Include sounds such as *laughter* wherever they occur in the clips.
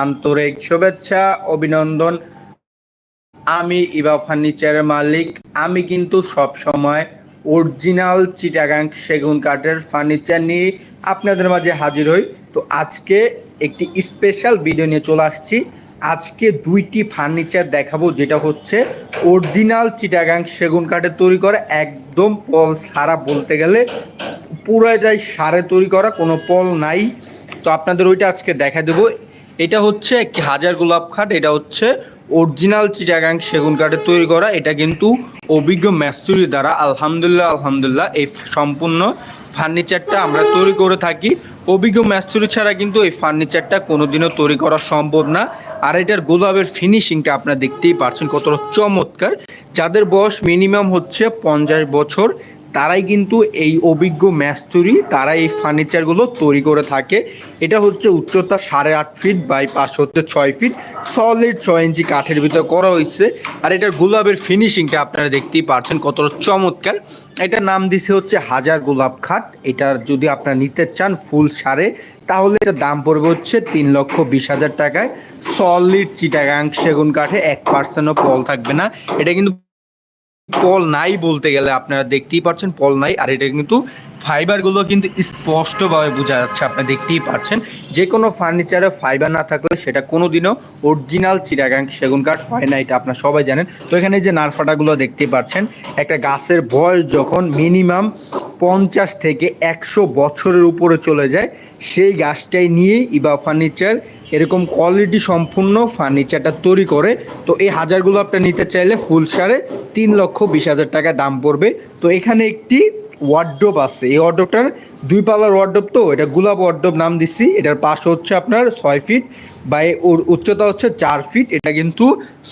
আন্তরিক শুভেচ্ছা, অভিনন্দন। আমি ইবা ফার্নিচারের মালিক। আমি কিন্তু সব সময় অরিজিনাল চিটাগাং সেগুন কাঠের ফার্নিচার নিয়ে আপনাদের মাঝে হাজির হই। তো আজকে একটি স্পেশাল ভিডিও নিয়ে চলে আসছি। আজকে দুইটি ফার্নিচার দেখাবো, যেটা হচ্ছে অরিজিনাল চিটাগাং সেগুন কাঠের তৈরি করা, একদম পল সারা বলতে গেলে পুরোটাই সারে তৈরি করা, কোনো পল নাই। তো আপনাদের ওইটা আজকে দেখা দেবো। এটা হচ্ছে একটি হাজার গোলাপ খাট, এটা হচ্ছে অরিজিনাল চিটাগাং সেগুন কাঠের তৈরি করা। এটা কিন্তু অভিজ্ঞ ম্যাস্তুরি দ্বারা, আলহামদুলিল্লাহ আলহামদুলিল্লাহ, এই সম্পূর্ণ ফার্নিচারটা আমরা তৈরি করে থাকি। অভিজ্ঞ ম্যাস্তুরি ছাড়া কিন্তু এই ফার্নিচারটা কোনোদিনও তৈরি করা সম্ভব না। আর এটার গোলাপের ফিনিশিংটা আপনারা দেখতেই পারছেন, কতটা চমৎকার। যাদের বয়স মিনিমাম হচ্ছে পঞ্চাশ বছর তারাই কিন্তু এই অভিজ্ঞ ম্যাস্তুরি তারা এই ফার্নিচারগুলো তৈরি করে থাকে। এটা হচ্ছে উচ্চতা সাড়ে আট ফিট বাই পাঁচ হচ্ছে ছয় ফিট সলিড ছয় ইঞ্চি কাঠের ভিতরে করা হয়েছে। আর এটার গোলাপের ফিনিশিংটা আপনারা দেখতেই পারছেন, কতটা চমৎকার। এটার নাম দিছে হচ্ছে হাজার গোলাপ খাট। এটার যদি আপনারা নিতে চান ফুল সারে, তাহলে এটার দাম পড়বে হচ্ছে তিন লক্ষ বিশ হাজার টাকায়। সলিড চিটাগাং সেগুন কাঠে এক পার্সেন্টও পল থাকবে না। এটা কিন্তু পল নাই বলতে গেলে আপনারা দেখতেই পাচ্ছেন পল নাই। আর এটা কিন্তু ফাইবারগুলো কিন্তু স্পষ্টভাবে বোঝা যাচ্ছে, আপনারা দেখতেই পাচ্ছেন যে কোনো ফার্নিচারে ফাইবার না থাকলে সেটা কোনোদিনও অরিজিনাল চিরাগাং সেগুন কাঠ হয় না, এটা আপনারা সবাই জানেন। তো এখানে যে নারফাটাগুলো দেখতেই পাচ্ছেন, একটা গাছের বয়স যখন মিনিমাম পঞ্চাশ থেকে একশো বছরের উপরে চলে যায়, সেই গাছটাই নিয়ে ইবা ফার্নিচার এরকম কোয়ালিটি সম্পূর্ণ ফার্নিচারটা তৈরি করে, তো এই হাজারগুলো আপনার নিতে চাইলে ফুল সারে তিন লক্ষ বিশ হাজার টাকা দাম পড়বে। তো এখানে একটি ওয়ার্ড্রোপ আছে, এই ওয়ার্ড্রোপটার দুই পাল্লার ওয়ার্ড্রোপ তো, এটা গোলাপ ওয়ার্ড্রোপ নাম দিচ্ছি এটার পাশ হচ্ছে আপনার ছয় ফিট বা ওর উচ্চতা হচ্ছে চার ফিট এটা কিন্তু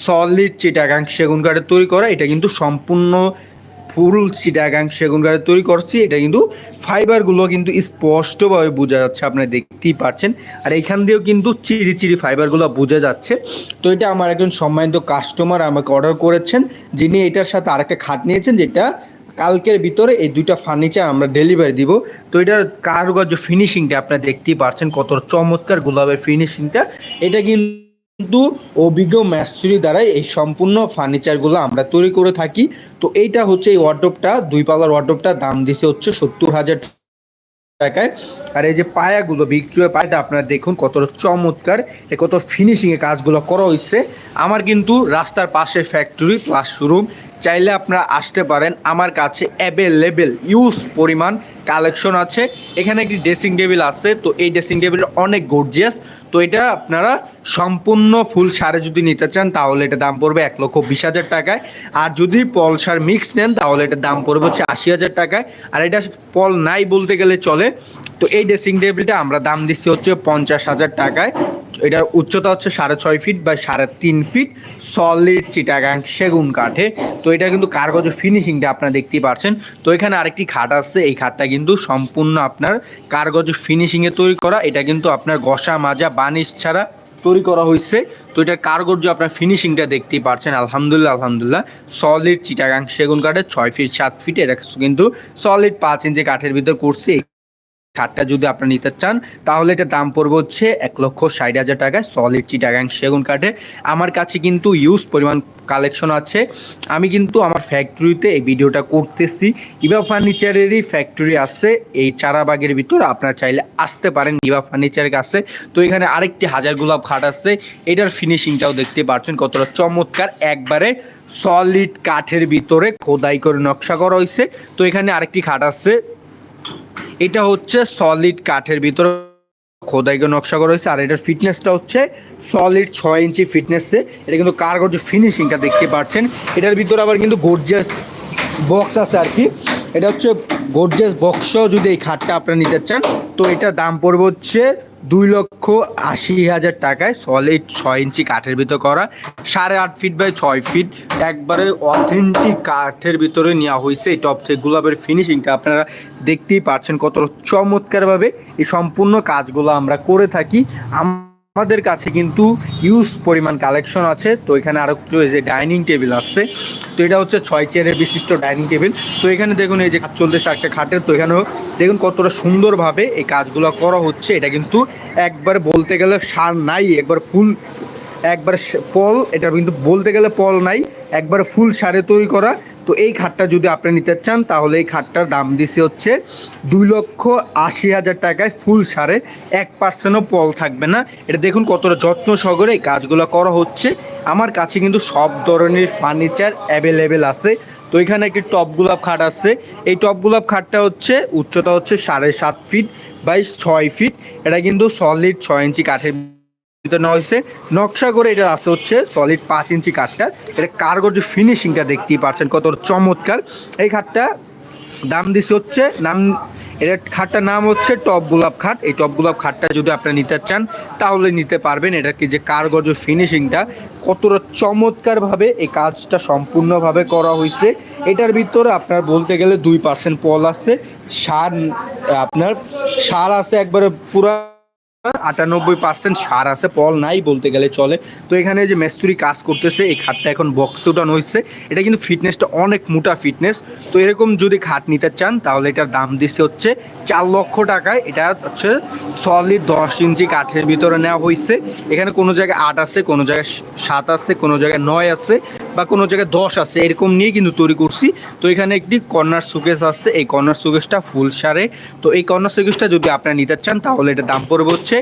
সলিড চিটাগাং সেগুন কাঠের তৈরি করা, এটা কিন্তু সম্পূর্ণ ফুল চিটাগাং সেগুন কাঠের তৈরি করছি, এটা কিন্তু ফাইবারগুলো কিন্তু স্পষ্টভাবে বোঝা যাচ্ছে, আপনারা দেখতেই পাচ্ছেন আর এইখান দিয়েও কিন্তু চিরি চিরি ফাইবারগুলো বোঝা যাচ্ছে। তো এটা আমার একজন সম্মানিত কাস্টমার আমাকে অর্ডার করেছেন, যিনি এটার সাথে আরেকটা খাট নিয়েছেন, যেটা কালকের ভিতরে এই দুইটা ফার্নিচার আমরা ডেলিভারি দিব। তো এটার কারুকার্য ফিনিশিংটা আপনারা দেখতেই পাচ্ছেন কত চমৎকার গোলাপের ফিনিশিংটা এটা কিন্তু অভিজ্ঞ ম্যাস্ত্রি দ্বারাই এই সম্পূর্ণ ফার্নিচারগুলো আমরা তৈরি করে থাকি। তো এইটা হচ্ছে এই ওয়ার্ডরোবটা দুই পাল্লার ওয়ার্ডরোবটা দাম দিছে হচ্ছে সত্তর হাজার টাকায়। আর এই যে পায়াগুলো ভিক্টোরিয়া পায়াটা আপনারা দেখুন, কত চমৎকার, এ কত ফিনিশিংয়ে কাজগুলো করা হয়েছে আমার কিন্তু রাস্তার পাশে ফ্যাক্টরি প্লাস শোরুম চাইলে আপনারা আসতে পারেন। আমার কাছে অ্যাভেলেবেল ইউজ পরিমাণ কালেকশন আছে। এখানে একটি ড্রেসিং টেবিল আছে, তো এই ড্রেসিং টেবিল অনেক গর্জিয়াস তো এটা আপনারা সম্পূর্ণ ফুল সারে যদি নিতে চান, তাহলে এটা দাম পড়বে এক লক্ষ বিশ হাজার টাকায়। আর যদি পল সার মিক্স নেন, তাহলে এটা দাম পড়বে হচ্ছে আশি হাজার টাকায়। আর এটা পল নাই বলতে গেলে চলে। তো এই ড্রেসিং টেবিলটা আমরা দাম দিচ্ছি হচ্ছে পঞ্চাশ হাজার টাকায়। এটার উচ্চতা হচ্ছে সাড়ে ছয় ফিট বা সাড়ে তিন ফিট সলিড চিটাগাং সেগুন কাঠে। তো এটা কিন্তু কারগজ ফিনিশিংটা আপনারা দেখতেই পাচ্ছেন তো এখানে আরেকটি খাট আছে, এই খাটটা কিন্তু সম্পূর্ণ আপনার কারগজ ফিনিশিংয়ে তৈরি করা। এটা কিন্তু আপনার গসা মাজা, বানিশ ছাড়া তৈরি করা হয়েছে। তো এটার যে আপনার ফিনিশিংটা দেখতেই পারছেন। আলহামদুলিল্লাহ আলহামদুলিল্লাহ। সলিড চিটাগাং সেগুন কাঠের ছয় ফিট সাত ফিট এটা কিন্তু সলিড পাঁচ ইঞ্চি কাঠের ভিতর করছে। খাটটা যদি আপনারা নিতে চান, তাহলে এটা দাম পড়বে হচ্ছে এক লক্ষ ষাট হাজার টাকায় সলিড চিটাগাং সেগুন কাঠে। আমার কাছে কিন্তু ইউজ পরিমাণ কালেকশন আছে। আমি কিন্তু আমার ফ্যাক্টরিতে এই ভিডিওটা করতেছি। ইবা ফার্নিচারেরই ফ্যাক্টরি আছে, এই চারাবাগের ভিতর আপনারা চাইলে আসতে পারেন ইবা ফার্নিচারের কাছে। তো এখানে আরেকটি হাজার গোলাপ খাট আছে, এটার ফিনিশিংটাও দেখতে পাচ্ছেন কতটা চমৎকার। একবারে সলিড কাঠের ভিতরে খোদাই করে নকশা করা হয়েছে তো এখানে আরেকটি খাট আছে এটা হচ্ছে সলিড কাঠের ভিতরে খোদাইকে নকশা করা হয়েছে, আর এটার ফিটনেসটা হচ্ছে সলিড ছয় ইঞ্চি ফিটনেসে এটা কিন্তু কারগর্য ফিনিশিংটা দেখতে পাচ্ছেন, এটার ভিতরে আবার কিন্তু গর্জিয়াস বক্স আছে আর কি। এটা হচ্ছে গর্জিয়াস বক্সও যদি এই খাটটা আপনারা নিতে চান, তো এটার দাম পড়বে হচ্ছে দুই লক্ষ আশি হাজার টাকায় সলিড ছয় ইঞ্চি কাঠের ভিতর করা, সাড়ে আট ফিট বাই ছয় ফিট একবারে অথেন্টিক কাঠের ভিতরে নেওয়া হয়েছে। এই টপ থেকে গোলাপের ফিনিশিংটা আপনারা দেখতেই পাচ্ছেন কত চমৎকারভাবে এই সম্পূর্ণ কাজগুলো আমরা করে থাকি। আমাদের কাছে কিন্তু ইউজ পরিমাণ কালেকশন আছে। তো এখানে আরও যে ডাইনিং টেবিল আসছে। তো এটা হচ্ছে ছয় চেয়ারের বিশিষ্ট ডাইনিং টেবিল তো এখানে দেখুন এই যে কাজ চলতেছে একটা খাটের। তো এখানেও দেখুন কতটা সুন্দরভাবে এই কাজগুলো করা হচ্ছে। এটা কিন্তু একবার বলতে গেলে সার নাই, একবার ফুল, একবার পল, এটা কিন্তু বলতে গেলে পল নাই। একবার ফুল সারে তৈরি করা। তো এই খাটটা যদি আপনি নিতে চান, তাহলে এই খাটটার দাম দিছে হচ্ছে দুই লক্ষ আশি হাজার টাকায় ফুল সারে। এক পার্সেন্টও পল থাকবে না। এটা দেখুন কতটা যত্ন সহকারে এই কাজগুলো করা হচ্ছে। আমার কাছে কিন্তু সব ধরনের ফার্নিচার অ্যাভেলেবেল আছে। তো এখানে একটি টপ গোলাপ খাট আছে। এই টপ গোলাপ খাটটা হচ্ছে উচ্চতা হচ্ছে সাড়ে সাত ফিট বাই ছয় ফিট এটা কিন্তু সলিড ছয় ইঞ্চি কাঠের ভিতরে নেওয়া নকশা করে এটা আছে হচ্ছে সলিড পাঁচ ইঞ্চি কাঠটা। এটা কার্গর যে ফিনিশিংটা দেখতেই পাচ্ছেন, কত চমৎকার। এই খাটটা দাম দিছে হচ্ছে, নাম, এটা খাটটার নাম হচ্ছে টপ গোলাপ খাট। এই টপ গোলাপ খাটটা যদি আপনি নিতে চান, তাহলে নিতে পারবেন। এটা কি যে কারগজ ফিনিশিংটা কতটা চমৎকারভাবে এই কাজটা সম্পূর্ণভাবে করা হয়েছে। এটার ভিতরে আপনার বলতে গেলে দুই পার্সেন্ট পল আছে। সার, আপনার সার আছে একবারে পুরা আটানব্বই পার্সেন্ট সার আছে, পল নাই বলতে গেলে চলে। তো এখানে যে মেস্তুরি কাজ করতেছে, এই খাটটা এখন বক্স উঠানো হয়েছে। এটা কিন্তু ফিটনেসটা অনেক মোটা ফিটনেস তো এরকম যদি খাট নিতে চান, তাহলে এটার দাম দিচ্ছে হচ্ছে চার লক্ষ টাকায়। এটা হচ্ছে সলিড দশ ইঞ্চি কাঠের ভিতরে নেওয়া হয়েছে। এখানে কোনো জায়গায় আট আছে, কোনো জায়গায় সাত আছে, কোনো জায়গায় নয় আছে। বা কোনো জায়গায় দশ আছে, এরকম নিয়ে কিন্তু তৈরি করছি। তো এখানে একটি কর্নার সুকেস আছে, এই কর্নার সুকেসটা ফুল সারে। তো এই কর্নার সুকেসটা যদি আপনারা নিতে চান, তাহলে এটা দাম পড়বে হচ্ছে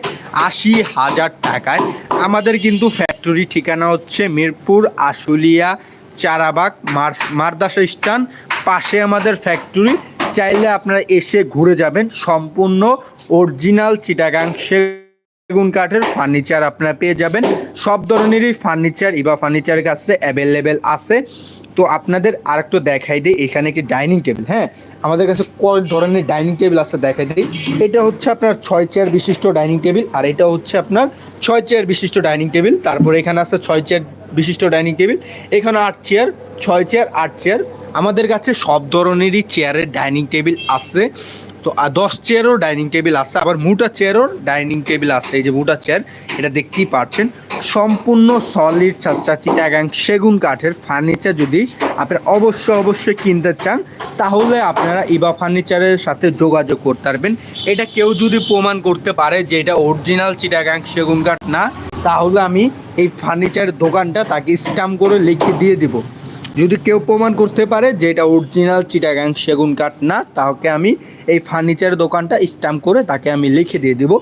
আশি হাজার টাকায়। আমাদের কিন্তু ফ্যাক্টরি ঠিকানা হচ্ছে মিরপুর আশুলিয়া চারাবাগ মার মারদাসা স্টান পাশে আমাদের ফ্যাক্টরি চাইলে আপনারা এসে ঘুরে যাবেন। সম্পূর্ণ অরিজিনাল চিটাগাং সেগুন কাঠের ফার্নিচার আপনারা পেয়ে যাবেন। সব ধরনেরই ফার্নিচার ইবা ফার্নিচারের কাছে অ্যাভেলেবেল আছে। তো আপনাদের আরেকটু দেখাই দিই, এখানে একটি ডাইনিং টেবিল হ্যাঁ আমাদের কাছে কয়েক ধরনের ডাইনিং টেবিল আছে দেখাই দিই। এটা হচ্ছে আপনার ছয় চেয়ার বিশিষ্ট ডাইনিং টেবিল আর এটা হচ্ছে আপনার ছয় চেয়ার বিশিষ্ট ডাইনিং টেবিল তারপরে এখানে আছে ছয় চেয়ার বিশিষ্ট ডাইনিং টেবিল এখানে আট চেয়ার ছয় চেয়ার আট চেয়ার আমাদের কাছে সব ধরনেরই চেয়ারের ডাইনিং টেবিল আছে। তো দশ চেয়ারও ডাইনিং টেবিল আছে, আবার মোটা চেয়ারও ডাইনিং টেবিল আছে, এই যে মোটা চেয়ার এটা দেখতেই পাচ্ছেন সম্পূর্ণ সলিড চাচা চিটাগাং সেগুন কাঠের ফার্নিচার যদি আপনারা অবশ্যই অবশ্যই কিনতে চান, তাহলে আপনারা ইবা ফার্নিচারের সাথে যোগাযোগ করতে পারবেন। এটা কেউ যদি প্রমাণ করতে পারে যে এটা অরিজিনাল চিটাগাং সেগুন কাঠ না, তাহলে আমি এই ফার্নিচারের দোকানটা তাকে স্ট্যাম্প করে লিখে দিয়ে দিব। যদি কেউ প্রমাণ করতে পারে যে এটা অরিজিনাল চিটাগাং সেগুন কাঠ না তাকে আমি এই ফার্নিচার দোকানটা স্ট্যাম্প করে তাকে আমি লিখে দিয়ে দিব।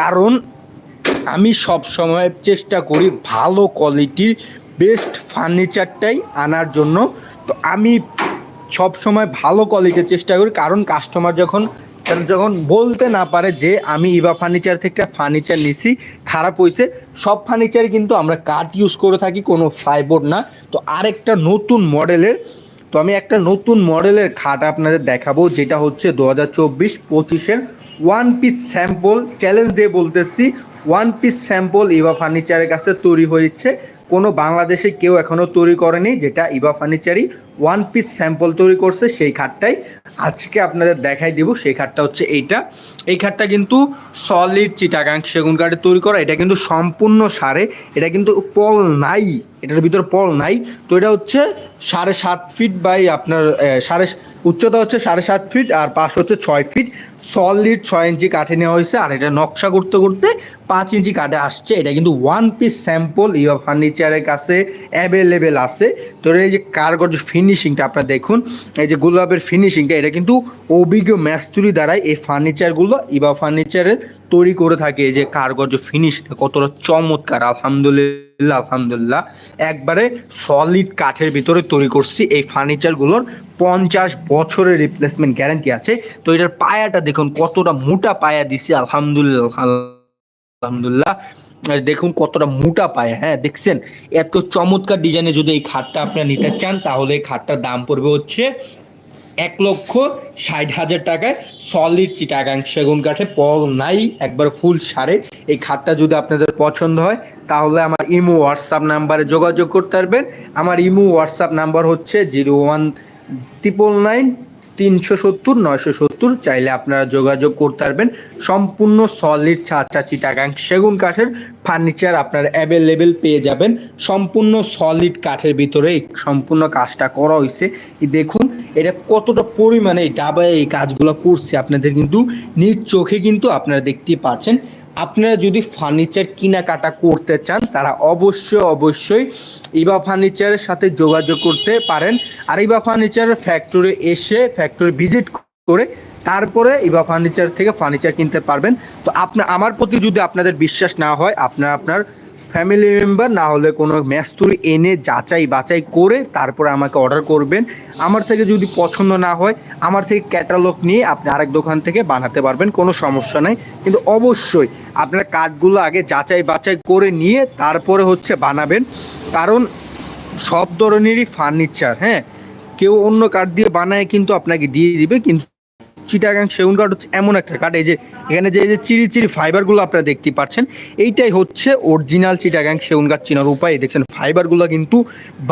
কারণ আমি সব সময় চেষ্টা করি ভালো কোয়ালিটির বেস্ট ফার্নিচারটাই আনার জন্য। তো আমি সব সময় ভালো কোয়ালিটির চেষ্টা করি, কারণ কাস্টমার যখন যখন বলতে না পারে যে আমি ইবা ফার্নিচার থেকে ফার্নিচার নিছি, খারাপ হয়েছে সব ফার্নিচার কিন্তু আমরা কাঠ ইউজ করে থাকি, কোনো ফ্লাইবোর্ড না। তো আরেকটা নতুন মডেলের তো আমি একটা নতুন মডেলের খাট আপনাদের দেখাবো, যেটা হচ্ছে দু হাজার চব্বিশ পঁচিশের ওয়ান পিস স্যাম্পল চ্যালেঞ্জ দিয়ে বলতেছি। ওয়ান পিস স্যাম্পল ইভা ফার্নিচারের কাছে তৈরি হয়েছে। কোনো বাংলাদেশে কেউ এখনও তৈরি করেনি, যেটা ইভা ফার্নিচারই ওয়ান পিস স্যাম্পল তৈরি করছে, সেই খাটটাই আজকে আপনাদের দেখাই দিব। সেই খাটটা হচ্ছে এইটা। এই খাটটা কিন্তু সলিড চিটাগাং সেগুন কাঠে তৈরি করা। এটা কিন্তু সম্পূর্ণ সারে। এটা কিন্তু পল নাই। এটার ভিতর পল নাই। তো এটা হচ্ছে সাড়ে সাত ফিট বাই আপনার সাড়ে উচ্চতা হচ্ছে সাড়ে সাত ফিট আর পাশ হচ্ছে ছয় ফিট সলিড ছয় ইঞ্চি কাঠে নেওয়া হয়েছে। আর এটা নকশা করতে করতে পাঁচ ইঞ্চি কাঠে আসছে। এটা কিন্তু ওয়ান পিস স্যাম্পল ইয়া ফার্নিচারের কাছে অ্যাভেলেবেল আছে। তো এই যে কারগর যে ফিনিশিংটা আপনারা দেখুন। এই যে গোলাপের ফিনিশিংটা এটা কিন্তু অভিজ্ঞ ম্যাস্তুরি দ্বারাই এই ফার্নিচারগুলো ইবা ফার্নিচারের তৈরি করে থাকে। এই যে কারগর যে ফিনিশটা কতটা চমৎকার, আলহামদুলিল্লাহ আলহামদুলিল্লাহ। একবারে সলিড কাঠের ভিতরে তৈরি করছি এই ফার্নিচারগুলোর পঞ্চাশ বছরের রিপ্লেসমেন্ট গ্যারান্টি আছে। তো এটার পায়াটা দেখুন, কতটা মোটা পায়া দিছি, আলহামদুলিল্লাহ আলহামদুলিল্লাহ। দেখুন কতটা মোটা পায় হ্যাঁ দেখছেন? এত চমৎকার ডিজাইনে যদি এই খাটটা আপনারা নিতে চান, তাহলে এই খাটটার দাম পড়বে হচ্ছে এক লক্ষ ষাট হাজার টাকায় সলিড চিটাগাং সেগুন কাঠে পল নাই, একবার ফুল সারে। এই খাটটা যদি আপনাদের পছন্দ হয়, তাহলে আমার ইমো হোয়াটসঅ্যাপ নাম্বারে যোগাযোগ করতে পারবেন। আমার ইমো হোয়াটসঅ্যাপ নাম্বার হচ্ছে জিরো ওয়ান ট্রিপল নাইন তিনশো সত্তর, নয়শো সত্তর চাইলে আপনারা যোগাযোগ করতে পারবেন। সম্পূর্ণ সলিড ছাঁচা চিটাগাং সেগুন কাঠের ফার্নিচার আপনারা অ্যাভেলেবেল পেয়ে যাবেন। সম্পূর্ণ সলিড কাঠের ভিতরে সম্পূর্ণ কাজটা করা হয়েছে দেখুন, এটা কতটা পরিমাণে এই ডাবায় এই কাজগুলো করছে আপনাদের কিন্তু নিজ চোখে কিন্তু আপনারা দেখতেই পাচ্ছেন। আপনারা যদি ফার্নিচার কেনাকাটা করতে চান, তারা অবশ্যই অবশ্যই ইবা ফার্নিচারের সাথে যোগাযোগ করতে পারেন। আর ইবা ফার্নিচারের ফ্যাক্টরি এসে ফ্যাক্টরি ভিজিট করে তারপরে ইবা ফার্নিচার থেকে ফার্নিচার কিনতে পারবেন। তো আপনার আমার প্রতি যদি আপনাদের বিশ্বাস না হয়, আপনারা আপনার ফ্যামিলি মেম্বার না হলে কোনো ম্যাস্তুরি এনে যাচাই বাছাই করে তারপরে আমাকে অর্ডার করবেন। আমার থেকে যদি পছন্দ না হয়, আমার থেকে ক্যাটালগ নিয়ে আপনি আরেক দোকান থেকে বানাতে পারবেন, কোনো সমস্যা নাই। কিন্তু অবশ্যই আপনার কার্ডগুলো আগে যাচাই বাছাই করে নিয়ে তারপরে হচ্ছে বানাবেন। কারণ সব ধরনেরই ফার্নিচার হ্যাঁ? কেউ অন্য কাঠ দিয়ে বানায় কিন্তু আপনাকে দিয়ে দিবে, কিন্তু চিটাগাং সেগুন কাঠ হচ্ছে এমন একটা কাঠ। এই যে এখানে যে, এই যে চিরি চিরি ফাইবারগুলো আপনারা দেখতে পাচ্ছেন, এইটাই হচ্ছে অরিজিনাল চিটাগাং সেগুন কাঠ চিনার উপায়। দেখছেন, ফাইবারগুলো কিন্তু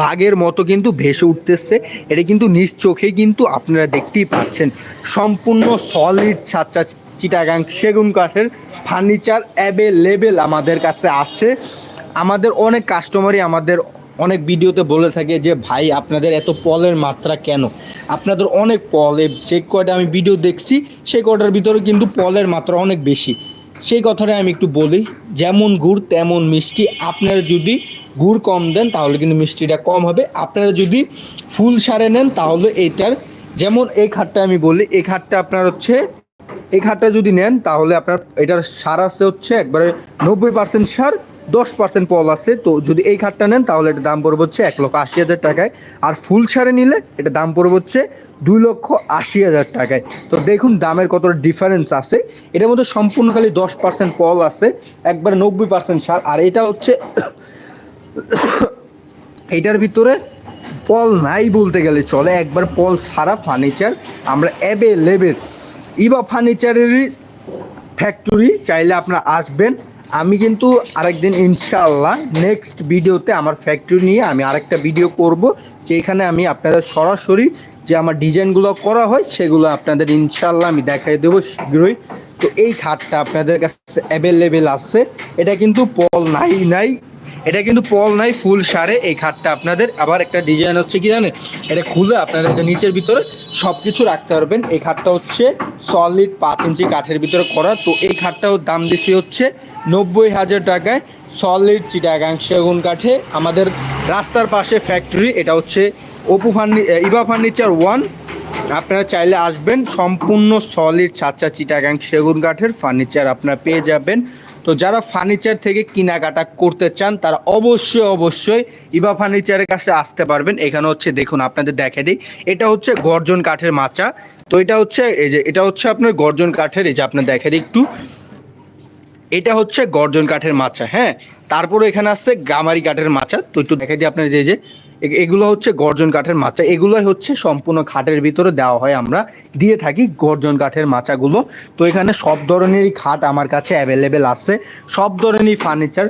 বাঘের মতো কিন্তু ভেসে উঠতেছে। এটা কিন্তু নিজ চোখেই কিন্তু আপনারা দেখতেই পাচ্ছেন। সম্পূর্ণ সলিড ছাচ্চা চিটাগাং সেগুন কাঠের ফার্নিচার অ্যাভেলেবেল আমাদের কাছে আছে। আমাদের অনেক কাস্টমারই আমাদের অনেক ভিডিওতে বলে থাকে যে, ভাই, আপনাদের এত পলের মাত্রা কেন? আপনাদের অনেক পল, যে কয়টা আমি ভিডিও দেখছি, সেই কয়টার ভিতরে কিন্তু পলের মাত্রা অনেক বেশি। সেই কথাটা আমি একটু বলি, যেমন গুড়, তেমন মিষ্টি। আপনারা যদি গুড় কম দেন, তাহলে কিন্তু মিষ্টিটা কম হবে। আপনারা যদি ফুল সারে নেন, তাহলে এইটার, যেমন এই খাটটা আমি বলি, এই খাটটা আপনার হচ্ছে, এই খাটটা যদি নেন, তাহলে আপনার এটার সার আছে হচ্ছে একবারে নব্বই পার্সেন্ট সার দশ পার্সেন্ট পল আছে, তো যদি এই খাটটা নেন তাহলে এটা দাম পড়বে হচ্ছে এক লক্ষ আশি হাজার টাকায়। আর ফুল সারে নিলে এটা দাম পড়বে হচ্ছে দুই লক্ষ আশি হাজার টাকায়। তো দেখুন দামের কতটা ডিফারেন্স আছে। এটার মধ্যে সম্পূর্ণ খালি দশ পার্সেন্ট পল আছে, একবারে নব্বই পার্সেন্ট সার। আর এটা হচ্ছে *coughs* এটার ভিতরে পল নাই বলতে গেলে চলে, একবার পল সারা ফার্নিচার আমরা অ্যাভেলেবেল ইবা ফার্নিচারেরই ফ্যাক্টরি চাইলে আপনারা আসবেন। আমি কিন্তু আরেকদিন ইনশাআল্লাহ নেক্সট ভিডিওতে আমার ফ্যাক্টরি নিয়ে আমি আরেকটা ভিডিও করব, যেখানে আমি আপনাদের সরাসরি যে আমার ডিজাইনগুলো করা হয়, সেগুলো আপনাদের ইনশাল্লাহ আমি দেখাই দেবো শীঘ্রই। তো এই খাটটা আপনাদের কাছে অ্যাভেলেবেল আছে। এটা কিন্তু পল নাই নাই এটা কিন্তু পল নাই, ফুল সারে। এই খাটটা আপনাদের আবার একটা ডিজাইন হচ্ছে কি জানেন? এটা খুলে আপনাদের এটা নিচের ভিতরে সব কিছু রাখতে পারবেন। এই খাটটা হচ্ছে সলিড পাঁচ ইঞ্চি কাঠের ভিতরে করা। তো এই খাটটাও দাম দিছি হচ্ছে নব্বই হাজার টাকায়। সলিড চিটাগাং সেগুন কাঠে। আমাদের রাস্তার পাশে ফ্যাক্টরি এটা হচ্ছে অপু ফার্নি ইবা ফার্নিচার ওয়ান আপনারা চাইলে আসবেন, সম্পূর্ণ সলিড সাচ্চা চিটাগাং সেগুন কাঠের ফার্নিচার আপনারা পেয়ে যাবেন। তো যারা ফার্নিচার থেকে কেনাকাটা করতে চান, তারা অবশ্যই অবশ্যই ইবা ফার্নিচারের কাছে আসতে পারবেন। এখানে হচ্ছে, দেখুন আপনাদের দেখে দিই, এটা হচ্ছে গর্জন কাঠের মাচা। তো এটা হচ্ছে, এই যে, এটা হচ্ছে আপনার গর্জন কাঠের, এই যে আপনার দেখে দিই একটু। এটা হচ্ছে গর্জন কাঠের মাচা হ্যাঁ? তারপরে এখানে আসছে গামারি কাঠের মাচা। তো একটু দেখে দিই আপনার যে যে এগুলো হচ্ছে গর্জন কাঠের মাচা। এগুলোই হচ্ছে সম্পূর্ণ খাটের ভিতরে দেওয়া হয় আমরা। দিয়ে থাকি গর্জন কাঠের মাচাগুলো। তো এখানে সব ধরনেরই খাট আমার কাছে অ্যাভেলেবেল আছে। সব ধরনেরই ফার্নিচার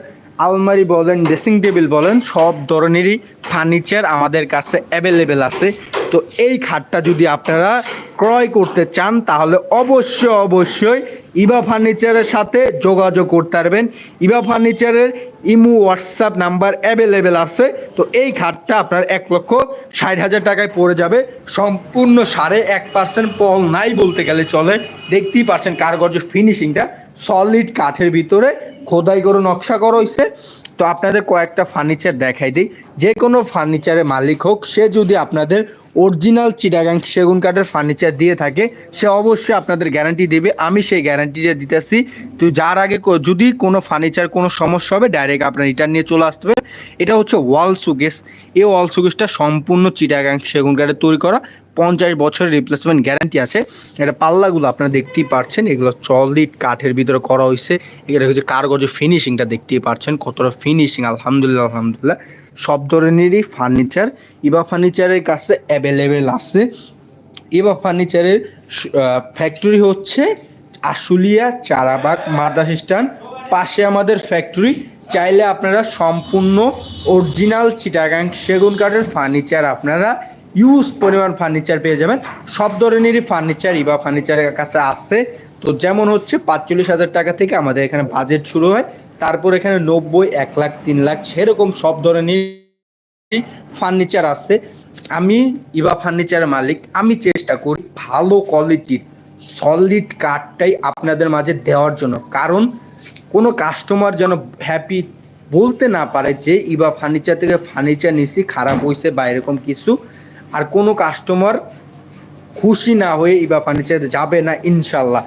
আলমারি বলেন ড্রেসিং টেবিল বলেন, সব ধরনেরই ফার্নিচার আমাদের কাছে অ্যাভেলেবেল আছে। তো এই খাটটা যদি আপনারা ক্রয় করতে চান, তাহলে অবশ্যই অবশ্যই ইবা ফার্নিচারের সাথে যোগাযোগ করতে পারবেন। ইবা ফার্নিচারের ইমু হোয়াটসঅ্যাপ নাম্বার অ্যাভেলেবেল আছে। তো এই খাটটা আপনার এক লক্ষ ষাট হাজার টাকায় পড়ে যাবে। সম্পূর্ণ সাড়ে এক পার্সেন্ট পল নাই বলতে গেলে চলে। দেখতেই পাচ্ছেন কারগর্য ফিনিশিংটা সলিড কাঠের ভিতরে খোদাই করে নকশা করা হয়েছে তো আপনাদের কয়েকটা ফার্নিচার দেখাই দিই। যে কোনো ফার্নিচারের মালিক হোক, সে যদি আপনাদের অরিজিনাল চিটাগাং সেগুন কাঠের ফার্নিচার দিয়ে থাকে, সে অবশ্যই আপনাদের গ্যারান্টি দেবে। আমি সেই গ্যারান্টিটা দিতেছি। তো যার আগে যদি কোনো ফার্নিচার কোনো সমস্যা হবে ডাইরেক্ট আপনার রিটার্ন নিয়ে চলে আসতে হবে। এটা হচ্ছে ওয়াল সুগেস এই ওয়াল সুগেসটা সম্পূর্ণ চিটাগাং সেগুন কাঠের তৈরি করা। পঞ্চাশ বছরের রিপ্লেসমেন্ট গ্যারান্টি আছে। এটা পাল্লাগুলো আপনারা দেখতেই পাচ্ছেন এগুলো চলিড কাঠের ভিতরে করা হয়েছে এগুলো হচ্ছে কারগজ ফিনিশিংটা দেখতেই পাচ্ছেন কতটা ফিনিশিং আলহামদুলিল্লাহ আলহামদুলিল্লাহ। সব ধরনেরই ফার্নিচার ইবা ফার্নিচারের কাছে অ্যাভেলেবেল আছে। ইবা ফার্নিচারের ফ্যাক্টরি হচ্ছে আশুলিয়া চারাবাগ মাদাস পাশে আমাদের ফ্যাক্টরি চাইলে আপনারা সম্পূর্ণ অরিজিনাল চিটাগাং সেগুন কাঠের ফার্নিচার আপনারা ইউজ পরিমাণ ফার্নিচার পেয়ে যাবেন। সব ধরনেরই ফার্নিচার ইবা ফার্নিচারের কাছে আছে। তো যেমন হচ্ছে, পাঁচচল্লিশ হাজার টাকা থেকে আমাদের এখানে বাজেট শুরু হয়। তারপর এখানে নব্বই, এক লাখ, তিন লাখ, সেরকম সব ধরনের ফার্নিচার আছে। আমি ইবা ফার্নিচারের মালিক, আমি চেষ্টা করি ভালো কোয়ালিটির সলিড কাঠটাই আপনাদের মাঝে দেওয়ার জন্য। কারণ কোনো কাস্টমার যেন হ্যাপি বলতে না পারে যে ইবা ফার্নিচার থেকে ফার্নিচার নিছি, খারাপ হয়েছে বা এরকম কিছু, আর কোনো কাস্টমার খুশি না হয়ে ইবা ফার্নিচার যাবে না, ইনশাল্লাহ।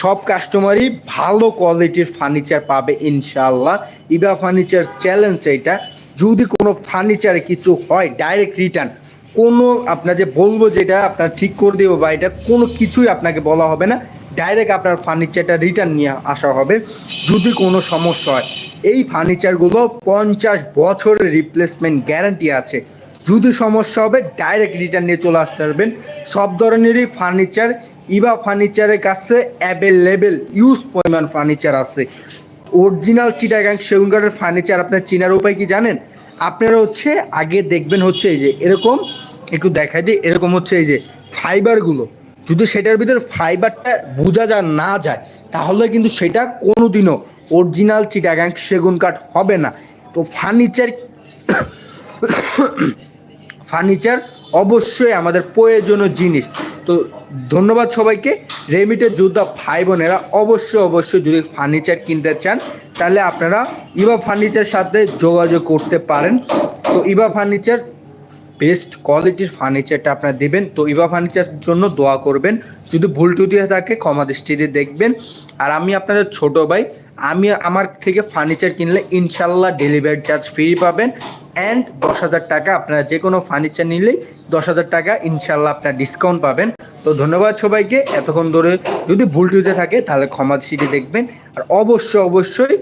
সব কাস্টমারই ভালো কোয়ালিটির ফার্নিচার পাবে ইনশাল্লাহ ইবা ফার্নিচার চ্যালেঞ্জ এইটা। যদি কোনো ফার্নিচারে কিছু হয় ডাইরেক্ট রিটার্ন কোনো আপনার যে বলব যেটা আপনার ঠিক করে দেবো বা এটা কোনো কিছুই আপনাকে বলা হবে না ডাইরেক্ট আপনার ফার্নিচারটা রিটার্ন নিয়ে আসা হবে। যদি কোনো সমস্যা হয়, এই ফার্নিচারগুলো পঞ্চাশ বছরের রিপ্লেসমেন্ট গ্যারান্টি আছে। যদি সমস্যা হবে ডাইরেক্ট রিটার্ন নিয়ে চলে আসতে পারবেন। সব ধরনেরই ফার্নিচার ইবা ফার্নিচারের কাছে অ্যাভেলেবেল, ইউজ পরিমাণ ফার্নিচার আছে। অরিজিনাল চিটাগাং সেগুন কাঠের ফার্নিচার আপনার চেনার উপায় কি জানেন? আপনারা হচ্ছে আগে দেখবেন হচ্ছে এই যে এরকম, একটু দেখাই দিই, এরকম হচ্ছে এই যে ফাইবারগুলো যদি সেটার ভিতরে ফাইবারটা বোঝা যা, না যায়, তাহলে কিন্তু সেটা কোনোদিনও অরিজিনাল চিটাগাং সেগুন কাঠ হবে না। তো ফার্নিচার *coughs* ফার্নিচার অবশ্যই আমাদের প্রয়োজনীয় জিনিস। তো ধন্যবাদ সবাইকে। রেমিটের যোদ্ধা ভাই বোনেরা অবশ্যই অবশ্যই যদি ফার্নিচার কিনতে চান, তাহলে আপনারা ইবা ফার্নিচার সাথে যোগাযোগ করতে পারেন। তো ইবা ফার্নিচার বেস্ট কোয়ালিটির ফার্নিচারটা আপনারা দেবেন। তো ইবা ফার্নিচার জন্য দোয়া করবেন। যদি ভুল টুটি থাকে, ক্ষমা দৃষ্টিতে দেখবেন। আর আমি আপনাদের ছোট ভাই, আমি আমার থেকে ফার্নিচার কিনলে ইনশাল্লাহ ডেলিভারি চার্জ ফ্রি পাবেন। অ্যান্ড দশ হাজার টাকা আপনারা যে কোনো ফার্নিচার নিলেই দশ হাজার টাকা ইনশাল্লাহ আপনার ডিসকাউন্ট পাবেন। তো ধন্যবাদ সবাইকে। এতক্ষণ ধরে যদি ভুল টুতে থাকে, তাহলে ক্ষমা সিটি দেখবেন। আর অবশ্যই অবশ্যই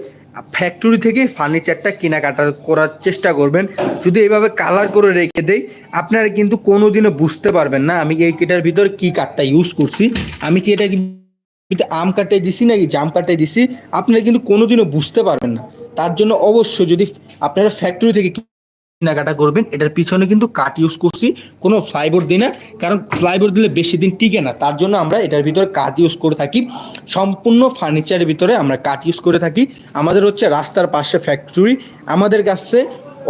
ফ্যাক্টরি থেকে ফার্নিচারটা কেনাকাটা করার চেষ্টা করবেন। যদি এইভাবে কালার করে রেখে দেই, আপনারা কিন্তু কোনোদিনও বুঝতে পারবেন না আমি এই কেটার ভিতর কি কাঠটা ইউজ করছি। আমি কি এটা আম কাটাই দিছি নাকি জাম কাটাই দিছি? আপনারা কিন্তু কোনোদিনও বুঝতে পারবেন না। তার জন্য অবশ্যই যদি আপনারা ফ্যাক্টরি থেকে কেনাকাটা করবেন, এটার পিছনে কিন্তু কাঠ ইউজ করছি, কোনো ফ্লাইবোর্ড দিই না, কারণ ফ্লাইবোর্ড দিলে বেশি দিন টিকে না, তার জন্য আমরা এটার ভিতরে কাঠ ইউজ করে থাকি, সম্পূর্ণ ফার্নিচারের ভিতরে আমরা কাঠ ইউজ করে থাকি, আমাদের হচ্ছে রাস্তার পাশে ফ্যাক্টরি আমাদের কাছে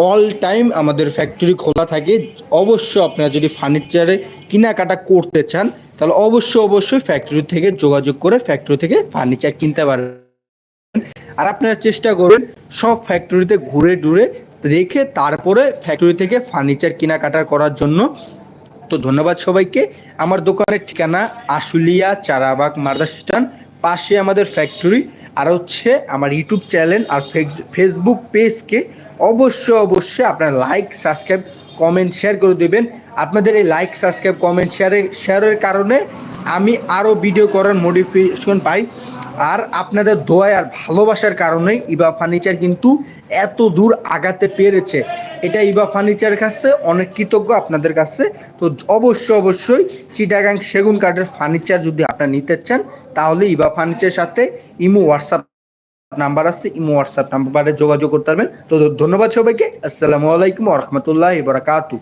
অল টাইম আমাদের ফ্যাক্টরি খোলা থাকে, অবশ্যই আপনারা যদি ফার্নিচারে কেনাকাটা করতে চান, তাহলে অবশ্যই অবশ্যই ফ্যাক্টরি থেকে যোগাযোগ করে ফ্যাক্টরি থেকে ফার্নিচার কিনতে পারবেন আর আপনারা চেষ্টা করবেন সব ফ্যাক্টরিতে ঘুরে টুরে রেখে তারপরে ফ্যাক্টরি থেকে ফার্নিচার কেনাকাটা করার জন্য। তো ধন্যবাদ সবাইকে। আমার দোকানের ঠিকানা আশুলিয়া চারাবাগ মার্দাস্টান পাশে আমাদের ফ্যাক্টরি আর হচ্ছে আমার ইউটিউব চ্যানেল আর ফেসবুক পেজকে অবশ্যই অবশ্যই আপনারা লাইক সাবস্ক্রাইব কমেন্ট শেয়ার করে দেবেন। আপনাদের এই লাইক সাবস্ক্রাইব কমেন্ট শেয়ারের শেয়ারের কারণে আমি আরও ভিডিও করার মোটিভেশন পাই। আর আপনাদের দোয়ায় আর ভালোবাসার কারণেই ইবা ফার্নিচার কিন্তু এত দূর আগাতে পেরেছে। এটা ইবা ফার্নিচারের কাছে অনেক কৃতজ্ঞ আপনাদের কাছে। তো অবশ্যই অবশ্যই চিটাগাং সেগুন কাঠের ফার্নিচার যদি আপনারা নিতে চান, তাহলে ইবা ফার্নিচারের সাথে ইমো হোয়াটসঅ্যাপ নাম্বার আছে, ইমো হোয়াটসঅ্যাপ নাম্বারে যোগাযোগ করতে পারবেন। তো ধন্যবাদ সবাইকে। আসসালামু আলাইকুম রহমতুল্লাহ বরাকাতু